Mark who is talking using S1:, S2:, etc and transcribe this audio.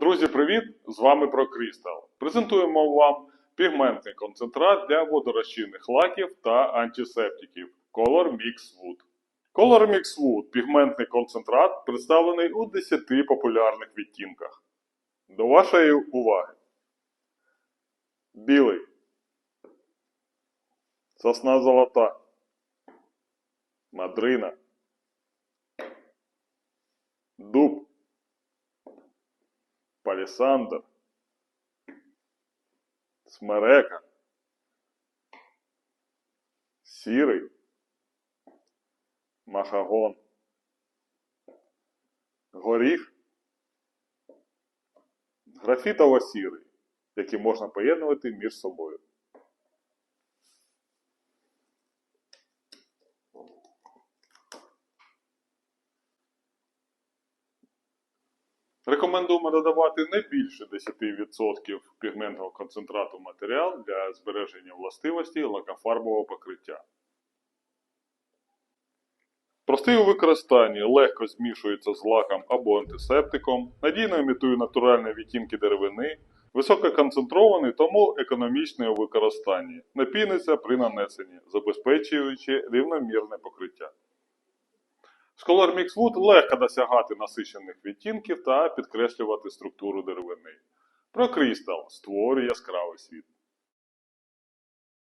S1: Друзі, привіт! З вами ProCrystal. Презентуємо вам пігментний концентрат для водорозчинних лаків та антисептиків Color Mix Wood. Color Mix Wood – пігментний концентрат, представлений у 10 популярних відтінках. До вашої уваги. Білий. Сосна золота. Мадрина. Палісандр, Смерека, Сірий, Махагон, Горіх, графітово-сірий, які можна поєднувати між собою. Рекомендуємо додавати не більше 10% пігментного концентрату матеріал для збереження властивості лакофарбового покриття. Простий у використанні легко змішується з лаком або антисептиком, надійно імітує натуральні відтінки деревини, висококонцентрований, тому економічний у використанні, не піниться при нанесенні, забезпечуючи рівномірне покриття. З Color Mix Wood легко досягати насичених відтінків та підкреслювати структуру деревини. Прокрістал створює яскравий світ.